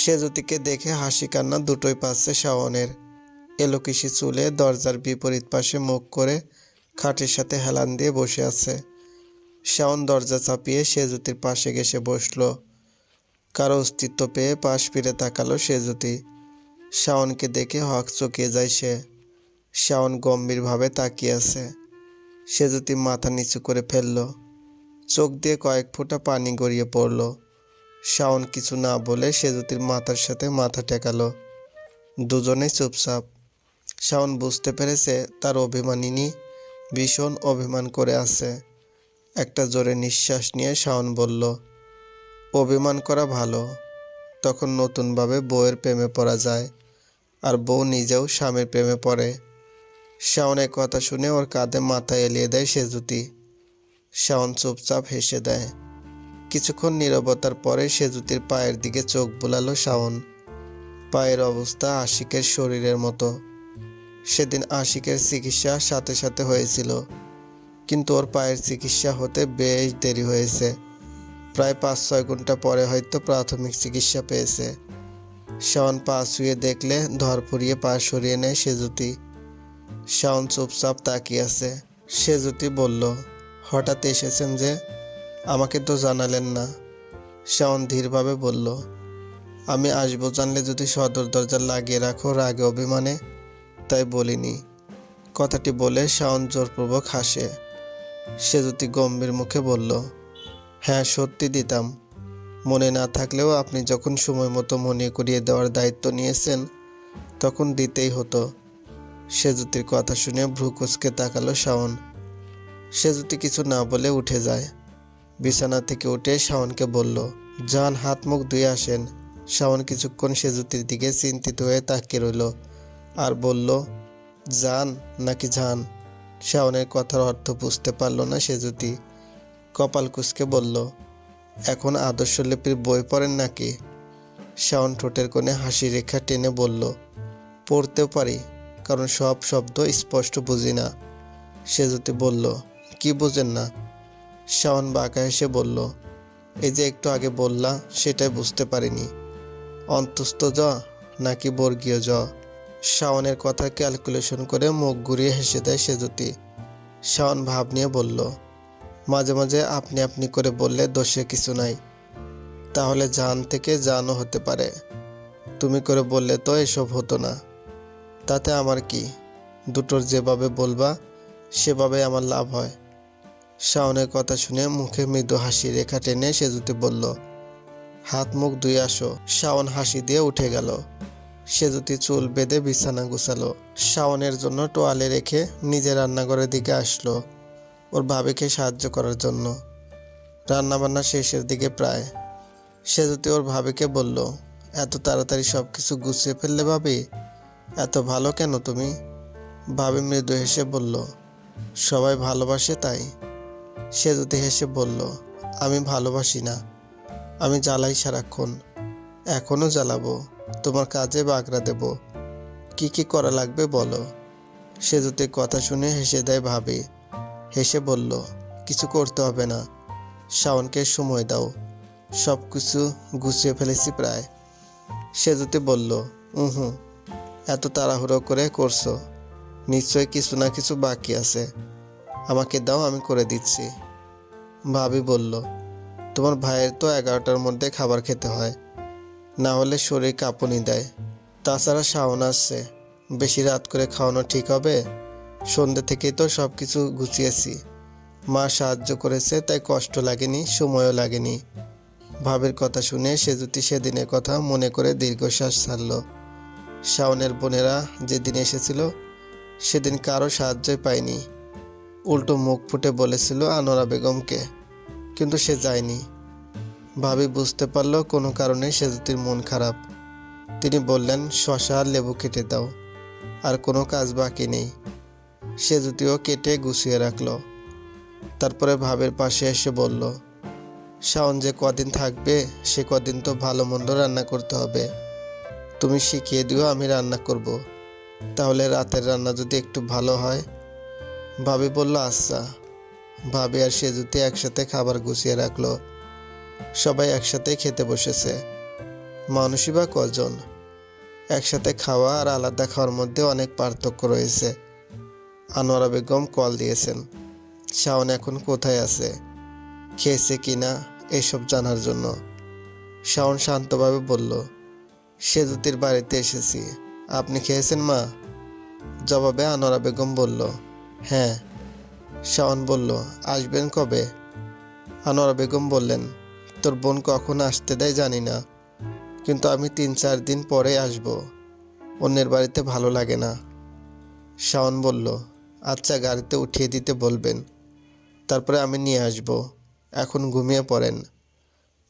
সেজুতিকে দেখে হাসি কান্না দুটোই পাচ্ছে শাওনের। এলোকিসি চুলে দরজার বিপরীত পাশে মুখ করে খাটের সাথে হেলান দিয়ে বসে আছে। শাওন দরজা চাপিয়ে সেজুতির পাশে গেসে বসল। কারও অস্তিত্ব পেয়ে পাশ ফিরে তাকালো সেজুতি শাওনকে দেখে হক চকিয়ে যায় সে। শাওন গম্ভীরভাবে তাকিয়ে আছে। সেজুতি মাথা নিচু করে ফেলল। চোখ দিয়ে কয়েক ফোঁটা পানি গড়িয়ে পড়ল। শাওন কিছু না বলে সেজুতির মাথার সাথে মাথা টেকালো দুজনেই চুপচাপ। শাওন বুঝতে পেরেছে তার অভিমানিনী ভীষণ অভিমান করে আছে। একটা জোরে নিঃশ্বাস নিয়ে শাওন বলল, অভিমান করা ভালো। তখন নতুনভাবে বউয়ের প্রেমে পড়া যায়, আর বউ নিজেও স্বামীর প্রেমে পড়ে। শাওনের কথা শুনে ওর কাঁধে মাথা এলিয়ে দেয় সেজুতি। শাওন চুপচাপ হেসে দেয় কিছুক্ষণ নীরবতার পরে সেজুতির পায়ের দিকে চোখ বুলালো শাওন। পায়ের অবস্থা আশিকের শরীরের মতো। সেদিন আশিকের চিকিৎসা সাথে সাথে হয়েছিল, কিন্তু ওর পায়ের চিকিৎসা হতে বেশ দেরি হয়েছে। প্রায় পাঁচ ছয় ঘণ্টা পরে হয়তো প্রাথমিক চিকিৎসা পেয়েছে। শাওন পা শুয়ে দেখলে ধরপুরিয়ে পা সরিয়ে নেয় সেজুতি শাওন চুপচাপ তাকিয়ে আছে। সেজুতি বলল, হঠাৎ এসেছেন যে আমাকে তো জানালেন না। শাওন ধীরভাবে বলল, আমি আসব জানলে যদি সদর দরজা লাগিয়ে রাখো রাগে অভিমানে। তাই বলিনি। কথাটি বলে শাওন জোরপূর্বক হাসে। সেজুতি গম্ভীর মুখে বলল হ্যাঁ সত্যি দিতাম। মনে না থাকলেও আপনি যখন সময় মতো মনে করিয়ে দেওয়ার দায়িত্ব নিয়েছেন, তখন দিতেই হতো। সেজুতির কথা শুনে ভ্রু কুচকে তাকালো শাওন। সেজুতি কিছু না বলে উঠে যায়। বিছানা থেকে উঠে শাওনকে বলল যান হাত মুখ ধুয়ে আসেন। শাওন কিছুক্ষণ সেজুতির দিকে চিন্তিত হয়ে তাকিয়ে রইল আর বলল যান নাকি যান শাওনের কথার অর্থ বুঝতে পারল না সেজুতি। কপাল কুচকে বলল, এখন আদর্শ লিপির বই পড়েন নাকি? শাওন ঠোঁটের কোণে হাসি রেখা টেনে বলল, পড়তেও পারি, কারণ সব শব্দ স্পষ্ট বুঝি না। সেজুতি বলল, কি বুঝেন না? শাওন বাঁকা হেসে বলল, এই যে একটু আগে বললা, সেটাই বুঝতে পারিনি। অন্তস্থ জ, নাকি বর্গীয় জ? শাওনের কথা ক্যালকুলেশন করে মুখ ঘুরিয়ে হেসে দেয় সেজুতি। শাওন ভাব নিয়ে বলল, মাঝে মাঝে আপনি আপনি করে বললে দোষে কিছু নাই। তাহলে জান থেকে জানও হতে পারে। তুমি করে বললে তো এসব হতো না। তাতে আমার কি? দুটোর যেভাবে বলবা, সেভাবে আমার লাভ হয়। শাওনের কথা শুনে মুখে মৃদু হাসি রেখা টেনে সেজুতি বলল, হাত মুখ ধুয়ে আসো। শাওন হাসি দিয়ে উঠে গেল। সেজুতি চুল বেঁধে বিছানা গুছালো। শাওনের জন্য টোয়ালে রেখে নিজে রান্নাঘরের দিকে আসলো ওর ভাবিকে সাহায্য করার জন্য। রান্নাবান্না শেষের দিকে প্রায়। সেজুতি ওর ভাবিকে বলল, এত তাড়াতাড়ি সব কিছু গুছিয়ে ফেললে ভাবি? এত ভালো কেন তুমি? ভাবি মৃদু হেসে বলল, সবাই ভালোবাসে তাই। সেজুতি হেসে বলল, আমি ভালোবাসি না। আমি জ্বালাই সারাক্ষণ। এখনও জ্বালাবো। তোমার কাজে বাগড়া দেব। কি কি করা লাগবে বলো? সেজুতির কথা শুনে হেসে দেয় ভাবি। হেসে বলল, কিছু করতে হবে না। শাওনকে সময় দাও। সব কিছু গুছিয়ে ফেলেছি প্রায়। সেজুতি বলল উহু এত তাড়াহুড়ো করে করছ। নিশ্চয় কিছু না কিছু বাকি আছে। আমাকে দাও, আমি করে দিচ্ছি। ভাবি বলল, তোমার ভাইয়ের তো এগারোটার মধ্যে খাবার খেতে হয়, না হলে শরীর কাঁপুনি দেয়। তাছাড়া শাওন আসছে, বেশি রাত করে খাওয়ানো ঠিক হবে? সন্ধ্যে থেকেই তো সব কিছু গুছিয়েছি। মা সাহায্য করেছে, তাই কষ্ট লাগেনি, সময়ও লাগেনি। ভাবের কথা শুনে সেজুতি সেদিনের কথা মনে করে দীর্ঘশ্বাস ছাড়ল। শাওনের বোনেরা যেদিন এসেছিল, সেদিন কারও সাহায্যই পায়নি। উল্টো মুখ ফুটে বলেছিল আনোরা বেগমকে, কিন্তু সে যায়নি। ভাবি বুঝতে পারল কোনো কারণে সেজুতির মন খারাপ। তিনি বললেন, শশা আর লেবু কেটে দাও, আর কোনো কাজ বাকি নেই। সেজুতিও কেটে গুছিয়ে রাখল। তারপরে ভাবের পাশে এসে বলল, শাওন যে কদিন থাকবে, সে কদিন তো ভালো মন্দ রান্না করতে হবে। তুমি শিখিয়ে দিও আমি রান্না করব। তাহলে রাতের রান্না যদি একটু ভালো হয় ভাবি বলল আচ্ছা। ভাবি আর সেজুতি একসাথে খাবার গুছিয়ে রাখল। সবাই একসাথে খেতে বসেছে। মানুষই বা কজন? একসাথে খাওয়া আর আলাদা খাওয়ার মধ্যে অনেক পার্থক্য রয়েছে। আনোয়ারা বেগম কল দিয়েছেন, শাওন এখন কোথায় আছে? খেয়েছে কি না? এসব জানার জন্য। শাওন শান্তভাবে বলল, সেজুতির বাড়িতে এসেছি। আপনি খেয়েছেন মা? জবাবে আনোয়ারা বেগম বলল হ্যাঁ শাওন বলল, আসবেন কবে? আনোয়ারা বেগম বললেন, তোর বোন কখন আসতে দেয় জানি না, কিন্তু আমি তিন চার দিন পরে আসব, অন্যের বাড়িতে ভালো লাগে না। শাওন বলল আচ্ছা গাড়িতে উঠিয়ে দিতে বলবেন, তারপরে আমি নিয়ে আসব, এখন ঘুমিয়ে পড়েন।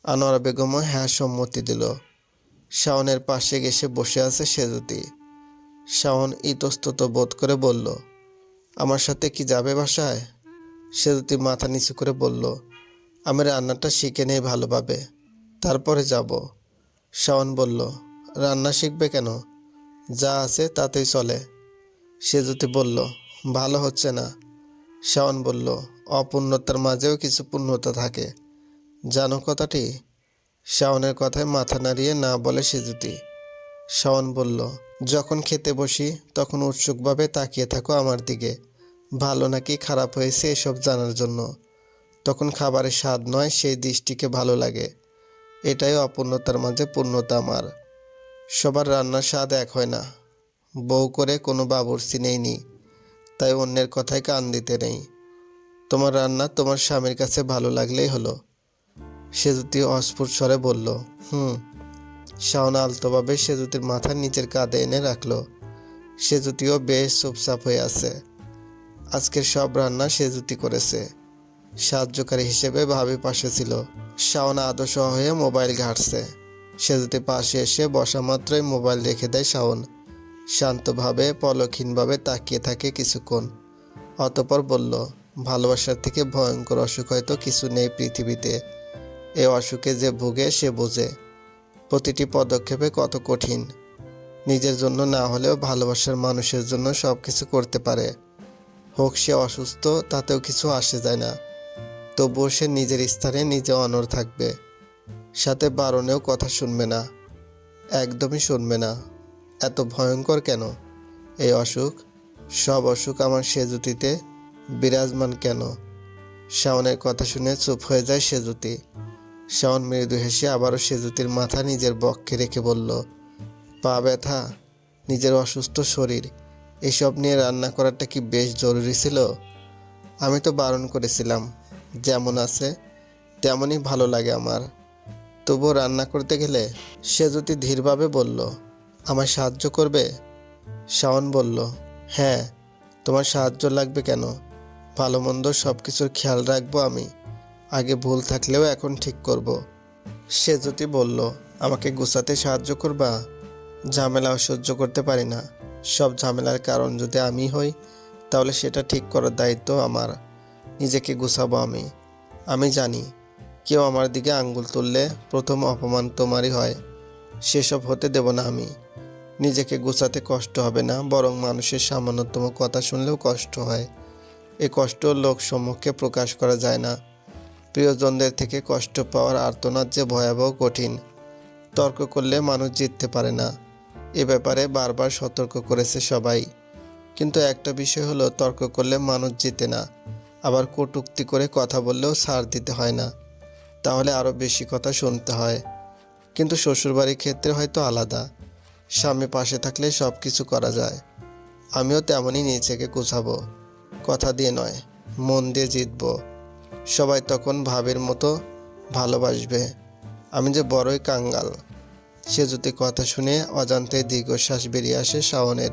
আনোয়ারা বেগমও হ্যাঁ সম্মতি দিল। শাওনের পাশে গেসে বসে আছে সেজুতি। শাওন ইতস্তত বোধ করে বলল আমার সাথে কি যাবে বাসায়? সেজুতি মাথা নিচু করে বলল আমি রান্নাটা শিখে নেই, ভালোভাবে। তারপরে যাব। শাওন বলল, রান্না শিখবে কেন? যা আছে তাতেই চলে। সেজুতি বলল, ভালো হচ্ছে না। শাওন বলল, অপূর্ণতার মাঝেও কিছু পূর্ণতা থাকে। জানো কথাটি? শাওনের কথায় মাথা নাড়িয়ে না বলে সেজুতি শাওন বলল যখন খেতে বসি, তখন উৎসুকভাবে তাকিয়ে থাকো আমার দিকে। ভালো নাকি খারাপ হয়েছে এসব জানার জন্য। তখন খাবারের স্বাদ নয়, সেই দৃষ্টিকে ভালো লাগে। এটাই অপূর্ণতার মাঝে পূর্ণতা আমার। সবার রান্নার স্বাদ এক হয় না। বউ করে কোনো বাবুর্চি নেইনি তাই অন্যের কথায় কান দিতে নেই। তোমার রান্না তোমার স্বামীর কাছে ভালো লাগলেই হলো। সেজুতি অস্ফুট স্বরে বলল, হুম শাওন আলতোভাবে সেজুতির মাথার নিচের কাঁধে এনে রাখল। সেজুতিও বেশ চুপচাপ হয়ে আছে। আজকের সব রান্না সেজুতি করেছে। সাহায্যকারী হিসেবে ভাবি পাশে ছিল। শাওন আদর্শ হয়ে মোবাইল ঘাটছে। সেজুতি পাশে এসে বসা মাত্রই মোবাইল রেখে দেয় শাওন। শান্তভাবে পলক্ষীনভাবে তাকিয়ে থাকে কিছুক্ষণ। অতপর বলল, ভালোবাসার থেকে ভয়ঙ্কর অসুখ হয়তো কিছু নেই পৃথিবীতে। এ অসুখে যে ভুগে সে বোঝে। প্রতিটি পদক্ষেপে কত কঠিন। নিজের জন্য না হলেও ভালোবাসার মানুষের জন্য সব কিছু করতে পারে। হোক সে অসুস্থ, তাতেও কিছু আসে যায় না। তবুও সে নিজের স্থানে নিজে অনর থাকবে। সাথে বারণেও কথা শুনবে না। একদমই শুনবে না। এত ভয়ঙ্কর কেন? এই অসুখ? সব অসুখ আমার সেজুতিতে বিরাজমান কেন? শাওনের কথা শুনে চুপ হয়ে যায় সেজুতি শাওন মৃদু হেসে আবারও সেজুতির মাথা নিজের বক্ষে রেখে বলল, পা ব্যথা, নিজের অসুস্থ শরীর, এসব নিয়ে রান্না করাটা কি বেশ জরুরি ছিল? আমি তো বারণ করেছিলাম, যেমন আছে, তেমনই ভালো লাগে আমার। তবুও রান্না করতে গেলে সে যদি ধীরভাবে বলল, আমায় সাহায্য করবে? শাওন বলল হ্যাঁ তোমার সাহায্য লাগবে কেন? ভালো মন্দ সব কিছুর খেয়াল রাখব আমি। আগে ভুল থাকলেও এখন ঠিক করব। সে যদি বলল, আমাকে গুছাতে সাহায্য করবা? ঝামেলা সহ্য করতে পারি না। সব ঝামেলার কারণ যদি আমি হই, তাহলে সেটা ঠিক করার দায়িত্ব আমার। নিজেকে গুছাবো আমি। আমি জানি, কেউ আমার দিকে আঙ্গুল তুললে প্রথম অপমান তোমারই হয়। সেসব হতে দেব না আমি। নিজেকে গুছাতে কষ্ট হবে না, বরং মানুষের সামান্যতম কথা শুনলেও কষ্ট হয়। এ কষ্ট লোক সম্মুখে প্রকাশ করা যায় না। প্রিয়জনদের থেকে কষ্ট পাওয়ার আর্তনাদ যে ভয়াবহ কঠিন, তর্ক করলে মানুষ জিততে পারে না। এ ব্যাপারে বারবার সতর্ক করেছে সবাই। কিন্তু একটা বিষয় হলো, তর্ক করলে মানুষ জিতে না। আবার কটুক্তি করে কথা বললেও ছাড় দিতে হয় না। তাহলে আরও বেশি কথা শুনতে হয়। কিন্তু শ্বশুরবাড়ির ক্ষেত্রে হয়তো আলাদা। স্বামী পাশে থাকলে সব কিছু করা যায়। আমিও তেমনই নিজেকে গুছাবো। কথা দিয়ে নয়, মন দিয়ে জিতবো। সবাই তখন ভাবের মতো ভালোবাসবে। আমি যে বড়ই কাঙ্গাল। সে যদি কথা শুনে অজান্তে দীর্ঘশ্বাস বেরিয়ে আসে শাওনের।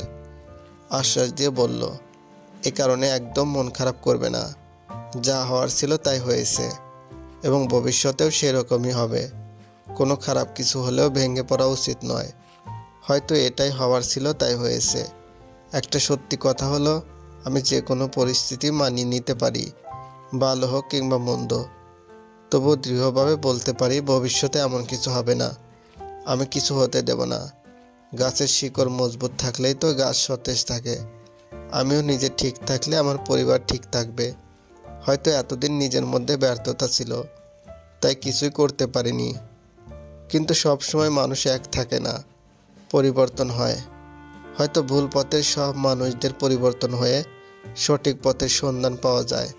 আশ্বাস দিয়ে বলল, এ কারণে একদম মন খারাপ করবে না। যা হওয়ার ছিল তাই হয়েছে। এবং ভবিষ্যতেও সেরকমই হবে। কোনো খারাপ কিছু হলেও ভেঙে পড়া উচিত নয়। হয়তো এটাই হওয়ার ছিল তাই হয়েছে। একটা সত্যি কথা হলো, আমি যে কোনো পরিস্থিতি মানিয়ে নিতে পারি। ভালো হোক কিংবা মন্দ। তবু দৃঢ়ভাবে বলতে পারি, ভবিষ্যতে এমন কিছু হবে না। আমি কিছু হতে দেব না। গাছের শিকড় মজবুত থাকলেই তো গাছ সতেজ থাকে। আমিও নিজে ঠিক থাকলে আমার পরিবার ঠিক থাকবে। হয়তো এতদিন নিজের মধ্যে ব্যর্থতা ছিল, তাই কিছুই করতে পারিনি। কিন্তু সবসময় মানুষ এক থাকে না, পরিবর্তন হয়। হয়তো ভুল পথের সব মানুষদের পরিবর্তন হয়ে সঠিক পথের সন্ধান পাওয়া যায়।